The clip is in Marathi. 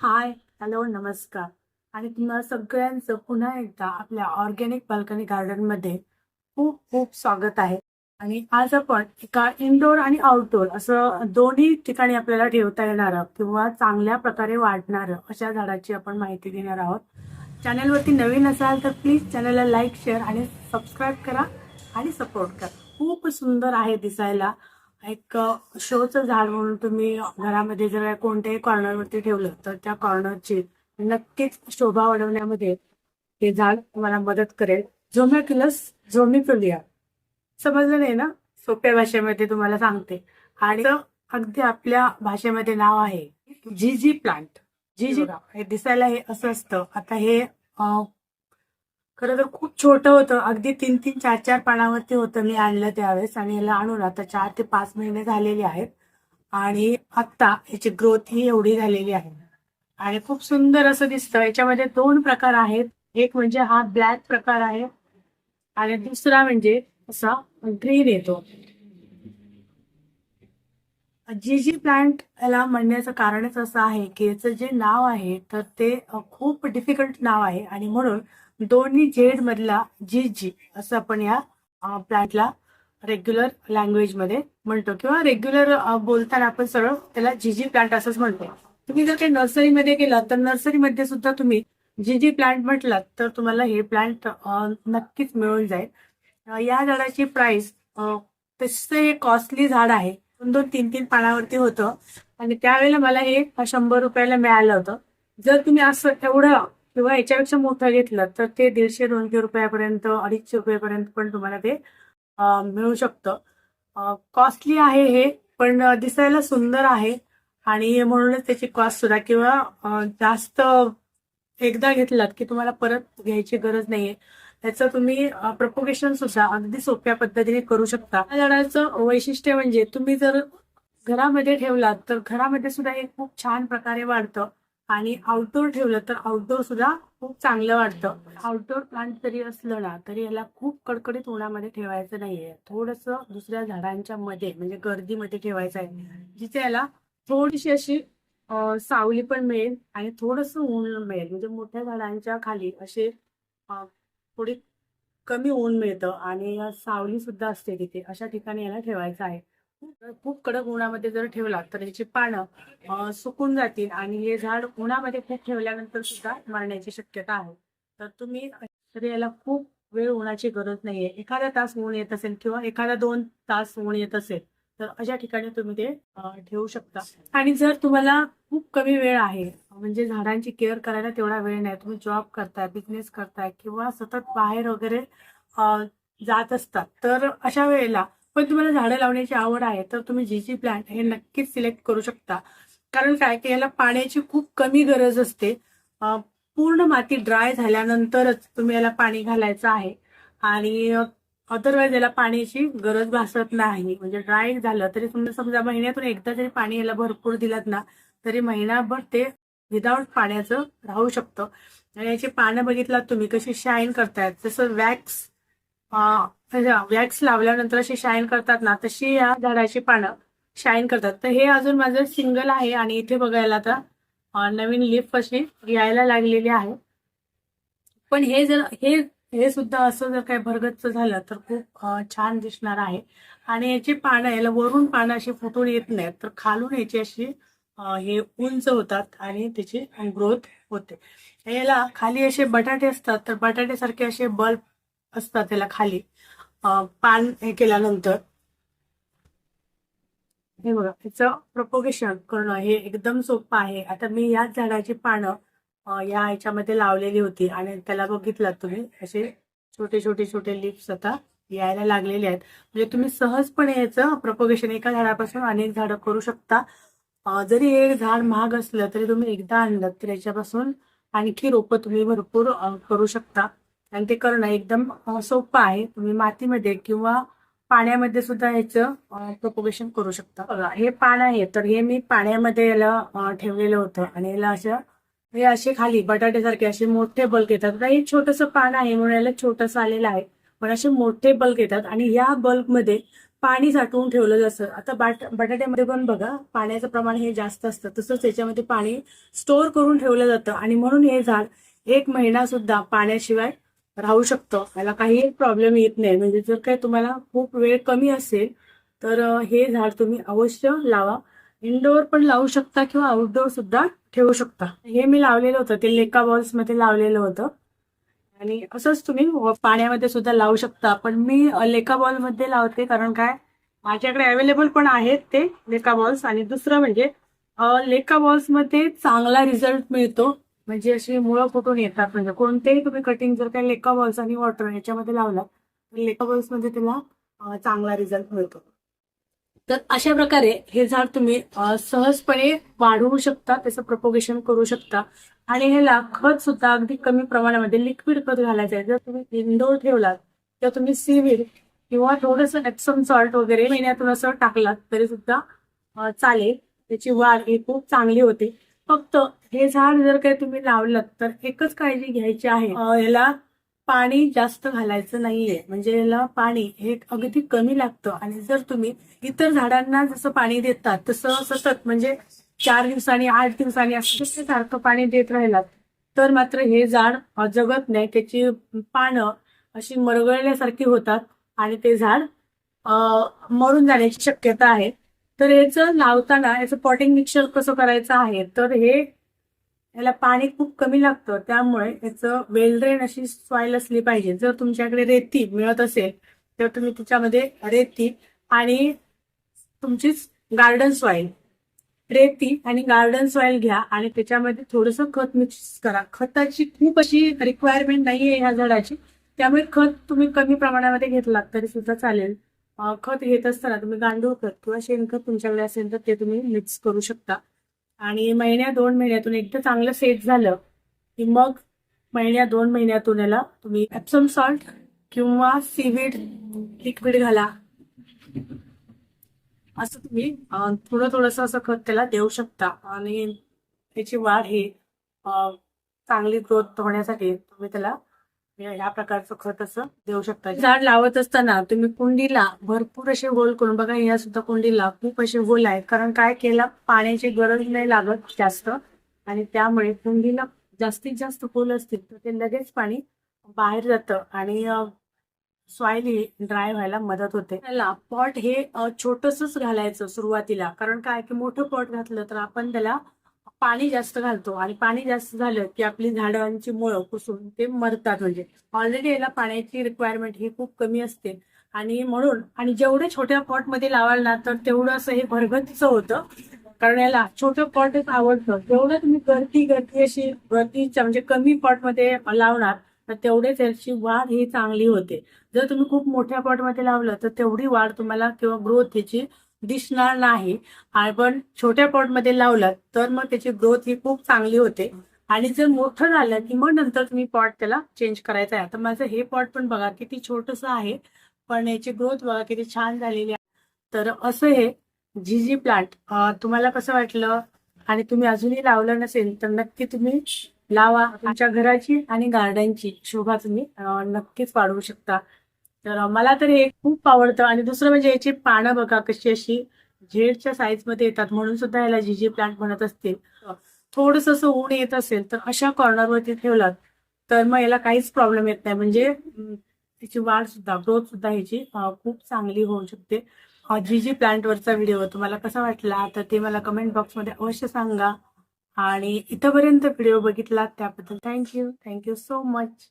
हाय हॅलो नमस्कार. आणि तुम्हाला सगळ्यांचं पुन्हा एकदा आपल्या ऑर्गॅनिक बाल्कनी गार्डनमध्ये खूप खूप स्वागत आहे. आणि आज आपण एका इनडोअर आणि आउटडोअर असं दोन्ही ठिकाणी आपल्याला ठेवता येणारं किंवा चांगल्या प्रकारे वाढणारं अशा झाडाची आपण माहिती देणार आहोत. चॅनलवरती नवीन असाल तर प्लीज चॅनलला लाईक शेअर आणि सबस्क्राईब करा आणि सपोर्ट करा. खूप सुंदर आहे दिसायला. एक शोचं झाड म्हणून तुम्ही घरामध्ये जर कोणत्याही कॉर्नरवरती ठेवलं तर त्या कॉर्नरची नक्कीच शोभा वाढवण्यामध्ये हे झाड तुम्हाला मदत करेल. झोमॅक्युलस झोमिक्युलिया समजलं नाही ना? सोप्या भाषेमध्ये तुम्हाला सांगते. आणि अगदी आपल्या भाषेमध्ये नाव आहे जी जी प्लांट जी जी हे दिसायला हे असं असतं. आता हे खरं तर खूप छोटं होतं. अगदी तीन तीन चार चार पानावरती होतं मी आणलं त्यावेळेस आणि याला आणून आता चार ते पाच महिने झालेले आहेत. आणि आत्ता याची ग्रोथ ही एवढी झालेली आहे. आणि खूप सुंदर असं दिसतं. याच्यामध्ये दोन प्रकार आहेत. एक म्हणजे हा ब्लॅक प्रकार आहे. आणि दुसरा म्हणजे असा ग्रीन येतो. जी जी प्लांट याला म्हणण्याचं कारणच असं आहे की याचं जे नाव आहे तर ते खूप डिफिकल्ट नाव आहे. आणि म्हणून दोन्ही झेड मधला जी जी असं आपण या प्लांटला रेग्युलर लँग्वेजमध्ये म्हणतो. किंवा रेग्युलर बोलताना आपण सरळ त्याला जी जी प्लांट असंच म्हणतो. तुम्ही जर काही नर्सरीमध्ये गेलात तर नर्सरीमध्ये सुद्धा तुम्ही जी जी प्लांट म्हटलात तर तुम्हाला हे प्लांट नक्कीच मिळून जाईल. या झाडाची प्राइस तसं हे कॉस्टली झाड आहे. दोन दोन तीन तीन पानावरती होतं. आणि त्यावेळेला मला हे शंभर रुपयाला मिळालं होतं. जर तुम्ही असं एवढं किंवा याच्यापेक्षा मोठा घेतलं तर ते दीडशे दोनशे रुपयापर्यंत अडीचशे रुपयापर्यंत पण तुम्हाला ते मिळू शकतं. कॉस्टली आहे हे पण दिसायला सुंदर आहे. आणि म्हणूनच त्याची कॉस्ट सुद्धा किंवा जास्त एकदा घेतलात की तुम्हाला परत घ्यायची गरज नाहीये. त्याचं तुम्ही प्रपोगेशन सुद्धा अगदी सोप्या पद्धतीने करू शकता. या झाडाचं वैशिष्ट्य म्हणजे तुम्ही जर घरामध्ये ठेवलात तर घरामध्ये सुद्धा हे खूप छान प्रकारे वाढतं. आणि आउटडोर ठेवलं तर आउटडोर सुद्धा खूप चांगलं वाटतं. आउटडोर प्लांट जरी असलं ना तरी याला खूप कडकडीत उन्हामध्ये ठेवायचं नाहीये. थोडस दुसऱ्या झाडांच्या मध्ये म्हणजे गर्दीमध्ये ठेवायचं आहे जिथे याला थोडीशी अशी सावली पण मिळेल आणि थोडस ऊन मिळेल. म्हणजे मोठ्या झाडांच्या खाली असे थोडी कमी ऊन मिळतं आणि सावली सुद्धा असते तिथे. अशा ठिकाणी याला ठेवायचं आहे. खूप- कडक उन्हामध्ये जर ठेवला तर याची पानं सुकून जातील आणि हे झाड उन्हामध्ये खूप ठेवल्यानंतर सुद्धा मरण्याची शक्यता आहे. तर तुम्ही तर याला खूप वेळ उन्हाची गरज नाहीये. एखादा तास ऊन येत असेल किंवा एखादा दोन तास ऊन येत असेल तर अशा ठिकाणी तुम्ही ते ठेवू शकता. आणि जर तुम्हाला खूप कमी वेळ आहे म्हणजे झाडांची केअर करायला तेवढा वेळ नाही तुम्ही जॉब करताय बिझनेस करताय किंवा सतत बाहेर वगैरे जात असतात तर अशा वेळेला पण तुम्हाला झाडं लावण्याची आवड आहे तर तुम्ही जी जी प्लांट हे नक्कीच सिलेक्ट करू शकता. कारण काय की याला पाण्याची खूप कमी गरज असते. पूर्ण माती ड्राय झाल्यानंतरच तुम्ही याला पाणी घालायचं आहे. आणि अदरवाईज याला पाण्याची गरज भासत नाही. म्हणजे ड्राय झालं तरी तुम्ही समजा महिन्यातून एकदा जरी पाणी याला भरपूर दिलात ना तरी महिनाभर ते विदाऊट पाण्याचं राहू शकतं. आणि याची पानं बघितलात तुम्ही कशी शाईन करतायत. जसं वॅक्स वॅक्स लावल्यानंतर अशी शाईन करतात ना तशी या झाडाची पानं शाईन करतात. तर हे अजून माझं सिंगल आहे आणि इथे बघायला आता नवीन लिफ अशी यायला लागलेली आहे. पण हे जर हे हे सुद्धा असं जर काही भरगच्च झालं तर खूप छान दिसणार आहे. आणि याची पानं याला वरून पानं अशी फुटून येत नाहीत तर खालून याची अशी हे उंच होतात आणि त्याची ग्रोथ होते. याला खाली असे बटाटे असतात तर बटाट्यासारखे असे बल्ब असतात त्याला खाली. पान हे केल्यानंतर हे बघा याचं प्रपोगेशन करणं हे एकदम सोपं आहे. आता मी याच झाडाची पानं या ह्याच्यामध्ये लावलेली होती आणि त्याला बघितलात तुम्ही असे छोटे छोटे छोटे लिप्स आता यायला लागलेले आहेत. म्हणजे तुम्ही सहजपणे याचं प्रपोगेशन एका झाडापासून अनेक झाडं करू शकता. जरी एक झाड महाग असलं तरी तुम्ही एकदा आणलं तर याच्यापासून आणखी रोपं तुम्ही भरपूर करू शकता. आणि ते करणं एकदम सोपं आहे. तुम्ही मातीमध्ये किंवा पाण्यामध्ये सुद्धा ह्याचं प्रोपोगेशन करू शकता. बघा हे पान आहे तर हे मी पाण्यामध्ये याला ठेवलेलं होतं. आणि याला असं हे असे खाली बटाट्यासारखे असे मोठे बल्क येतात आता हे छोटंसं पान आहे म्हणून याला छोटंसं आलेलं आहे. पण असे मोठे बल्क येतात आणि या बल्कमध्ये पाणी साठवून ठेवलं जातं आता बाट बटाट्यामध्ये पण बघा पाण्याचं प्रमाण हे जास्त असतं. तसंच त्याच्यामध्ये पाणी स्टोअर करून ठेवलं जातं. आणि म्हणून हे झाड एक महिना सुद्धा पाण्याशिवाय राहू शकतं. याला काही प्रॉब्लेम येत नाही. म्हणजे जर काही तुम्हाला खूप वेळ कमी असेल तर हे झाड तुम्ही अवश्य लावा. इनडोअर पण लावू शकता किंवा आउटडोअर सुद्धा ठेवू शकता. हे मी लावलेलं होतं. ते लेका बॉल्समध्ये लावलेलं होतं. आणि असंच तुम्ही पाण्यामध्ये सुद्धा लावू शकता. पण मी लेका बॉलमध्ये लावते कारण काय? माझ्याकडे अवेलेबल पण आहेत ते लेका बॉल्स आणि दुसरं म्हणजे लेका बॉल्समध्ये चांगला रिझल्ट मिळतो. म्हणजे अशी मुळं फुटून येतात. म्हणजे कोणतेही तुम्ही कटिंग जर काही लेका बॉल्स आणि वॉटर याच्यामध्ये लावला तर लेका बॉल्समध्ये त्याला चांगला रिझल्ट मिळतो. तर अशा प्रकारे हे झाड तुम्ही सहजपणे वाढवू शकता त्याचं प्रपोगेशन करू शकता. आणि ह्याला खत सुद्धा अगदी कमी प्रमाणामध्ये लिक्विड खत घालायचं आहे. जर तुम्ही इंडोर ठेवलात तर तुम्ही सीवीड किंवा थोडंसं एप्सम सॉल्ट वगैरे महिन्यातून असं टाकलात तरी सुद्धा चालेल. त्याची वाढ ही खूप चांगली होते. फक्त हे झाड जर काही तुम्ही लावलं तर एकच काळजी घ्यायची आहे. याला पाणी जास्त घालायचं नाहीये. म्हणजे याला पाणी हे अगदी कमी लागतं. आणि जर तुम्ही इतर झाडांना जसं पाणी देतात तसं सतत म्हणजे चार दिवसांनी आठ दिवसांनी असं सारखं पाणी देत राहिलात तर मात्र हे झाड जगत नाही. त्याची पानं अशी मरगळल्यासारखी होतात आणि ते झाड मरून जाण्याची शक्यता आहे. तर याचं लावताना याचं पॉटिंग मिक्सर कसं करायचं आहे? तर हे याला पाणी खूप कमी लागतं त्यामुळे याचं वेल ड्रेन अशी सॉईल असली पाहिजे. जर तुमच्याकडे रेती मिळत असेल तर तुम्ही तिच्यामध्ये रेती आणि तुमचीच गार्डन सॉईल रेती आणि गार्डन सॉईल घ्या आणि त्याच्यामध्ये थोडंसं खत मिक्स करा. खताची खूप अशी रिक्वायरमेंट नाहीये ह्या झाडाची. त्यामुळे खत तुम्ही कमी प्रमाणामध्ये घेतलात तरी सुद्धा चालेल. खत घेत असताना तुम्ही गांडूळ खत किंवा शेणखत तुमच्याकडे असेल तर ते तुम्ही मिक्स करू शकता. आणि महिन्या दोन महिन्यातून एकदा चांगलं सेट झालं की मग महिन्या दोन महिन्यातून याला तुम्ही एप्सम सॉल्ट किंवा सीवीड लिक्विड घाला. असं तुम्ही थोडं थोडंसं असं खत त्याला देऊ शकता. आणि त्याची वाढ ही चांगली ग्रोथ होण्यासाठी तुम्ही त्याला या प्रकारचं खत असं देऊ शकता. झाड लावत असताना तुम्ही कुंडीला भरपूर असे गोल करून बघा या सुद्धा कुंडीला खूप असे गोल आहेत. कारण काय केला पाण्याची गरज नाही लागत जास्त आणि त्यामुळे कुंडीला जास्तीत जास्त गोल असतील तर ते लगेच पाणी बाहेर जातं आणि सॉइल ही ड्राय व्हायला मदत होते. त्याला पॉट हे छोटसच घालायचं सुरुवातीला. कारण काय की मोठं पॉट घातलं तर आपण त्याला पाणी जास्त घालतो आणि पाणी जास्त झालं की आपली झाडांची मुळं कुसून ते मरतात म्हणजे. ऑलरेडी याला पाण्याची रिक्वायरमेंट ही खूप कमी असते. आणि म्हणून आणि जेवढे छोट्या पॉटमध्ये लावाल ना तर तेवढं असं हे भरगतीचं होतं. कारण याला छोटं पॉटच आवडतं. जेवढं तुम्ही गर्दी गर्दी अशी गर्दी म्हणजे कमी पॉटमध्ये लावणार तर तेवढेच याची वाढ ही चांगली होते. जर तुम्ही खूप मोठ्या पॉटमध्ये लावलं तर तेवढी वाढ तुम्हाला किंवा ग्रोथ त्याची दिसणार नाही. आपण छोट्या पॉटमध्ये लावलात तर मग त्याची ग्रोथ ही खूप चांगली होते. आणि जर मोठं झालं की मग नंतर तुम्ही पॉट त्याला चेंज करायचा आहे. तर माझं हे पॉट पण बघा किती छोटस आहे. पण याची ग्रोथ बघा किती छान झालेली आहे. तर असं हे झिझी प्लांट तुम्हाला कसं वाटलं? आणि तुम्ही अजूनही लावलं नसेल तर नक्की तुम्ही लावा. तुमच्या घराची आणि गार्डनची शोभा तुम्ही नक्कीच वाढवू शकता. तर मला तर हे खूप आवडतं. आणि दुसरं म्हणजे याची पानं बघा कशी अशी झेडच्या साईजमध्ये येतात. म्हणून सुद्धा याला जीजी प्लांट म्हणत असतील. थोडस असं ऊन येत असेल तर अशा कॉर्नरवरती ठेवलात तर मग याला काहीच प्रॉब्लेम येत नाही. म्हणजे अं, त्याची वाढ सुद्धा ग्रोथ सुद्धा ह्याची खूप चांगली होऊ शकते. जीजी प्लांटवरचा व्हिडिओ तुम्हाला कसा वाटला तर ते मला कमेंट बॉक्समध्ये अवश्य सांगा. आणि इथंपर्यंत व्हिडिओ बघितला त्याबद्दल थँक्यू थँक्यू सो मच